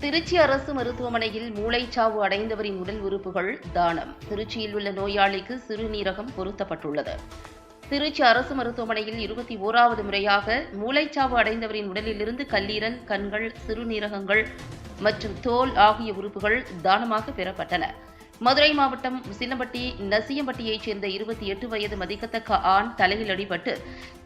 திருச்சி அரசு மருத்துவமனையில் மூளைச்சாவு அடைந்தவரின் உடல் உறுப்புகள் தானம். திருச்சியில் உள்ள நோயாளிக்கு சிறுநீரகம் பொருத்தப்பட்டுள்ளது. திருச்சி அரசு மருத்துவமனையில் இருபத்தி ஓராவது முறையாக மூளைச்சாவு அடைந்தவரின் உடலிலிருந்து கல்லீரல் கண்கள் சிறுநீரகங்கள் மற்றும் தோல் ஆகிய உறுப்புகள் தானமாக பெறப்பட்டன. மதுரை மாவட்டம் உசிலம்பட்டி நசியம்பட்டியைச் சேர்ந்த இருபத்தி எட்டு வயது மதிக்கத்தக்க ஆண் தலையில் அடிபட்டு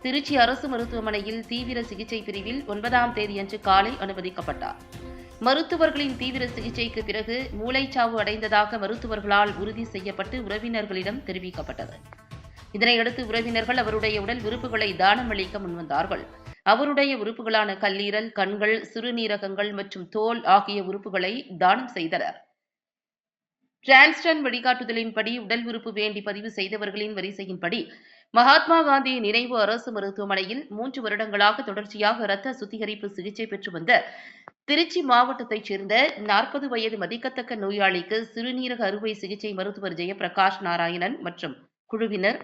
திருச்சி அரசு மருத்துவமனையில் தீவிர சிகிச்சை பிரிவில் ஒன்பதாம் தேதியன்று காலை அனுமதிக்கப்பட்டார். மருத்துவர்களின் தீவிர சிகிச்சைக்கு பிறகு மூளைச்சாவு அடைந்ததாக மருத்துவர்களால் உறுதி செய்யப்பட்டு உறவினர்களிடம் தெரிவிக்கப்பட்டது. இதனையடுத்து உறவினர்கள் அவருடைய உடல் உறுப்புகளை தானம் அளிக்க முன்வந்தார்கள். அவருடைய உறுப்புகளான கல்லீரல் கண்கள் சிறுநீரகங்கள் மற்றும் தோல் ஆகிய உறுப்புகளை தானம் செய்தனர். டிரான்ஸ்டன் வழிகாட்டுதலின்படி உடல் உறுப்பு வேண்டி பதிவு செய்தவர்களின் வரிசையின்படி மகாத்மா காந்தி நினைவு அரசு மருத்துவமனையில் மூன்று வருடங்களாக தொடர்ச்சியாக இரத்த சுத்திகரிப்பு சிகிச்சை பெற்று வந்த திருச்சி மாவட்டத்தைச் சேர்ந்த நாற்பது வயது மதிக்கத்தக்க நோயாளிக்கு சிறுநீரக அறுவை சிகிச்சை மருத்துவர் ஜெயபிரகாஷ் நாராயணன் மற்றும் குழுவினர்.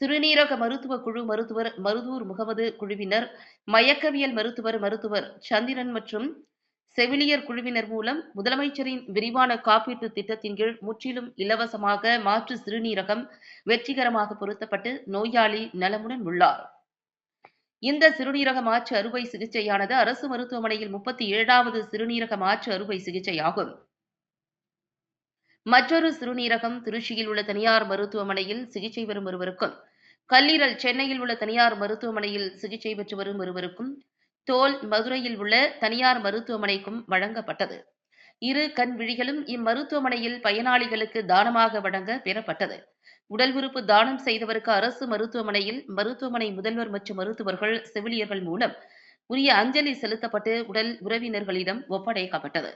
சிறுநீரக மருத்துவ குழு மருத்துவர் மருதூர் முகமது குழுவினர். மயக்கவியல் மருத்துவர் மருத்துவர் சந்திரன் மற்றும் செவிலியர் குழுவினர் மூலம் முதலமைச்சரின் விரிவான காப்பீட்டு திட்டத்தின் கீழ் முற்றிலும் இலவசமாக மாற்று சிறுநீரகம் வெற்றிகரமாக பொருத்தப்பட்டு நோயாளி நலமுடன் உள்ளார். இந்த சிறுநீரக மாற்று அறுவை சிகிச்சையானது அரசு மருத்துவமனையில் முப்பத்தி ஏழாவது சிறுநீரக மாற்று அறுவை சிகிச்சையாகும். மற்றொரு சிறுநீரகம் திருச்சியில் உள்ள தனியார் மருத்துவமனையில் சிகிச்சை பெறும் ஒருவருக்கும் கல்லீரல் சென்னையில் உள்ள தனியார் மருத்துவமனையில் சிகிச்சை பெற்று வரும் ஒருவருக்கும் தோல் மதுரையில் உள்ள தனியார் மருத்துவமனைக்கும் வழங்கப்பட்டது. இரு கண் விழிகளும் இம்மருத்துவமனையில் பயனாளிகளுக்கு தானமாக வழங்க பெறப்பட்டது. உடல் உறுப்பு தானம் செய்தவருக்கு அரசு மருத்துவமனையில் மருத்துவமனை முதல்வர் மற்றும் மருத்துவர்கள் செவிலியர்கள் மூலம் உரிய அஞ்சலி செலுத்தப்பட்டு உடல் உறவினர்களிடம் ஒப்படைக்கப்பட்டது.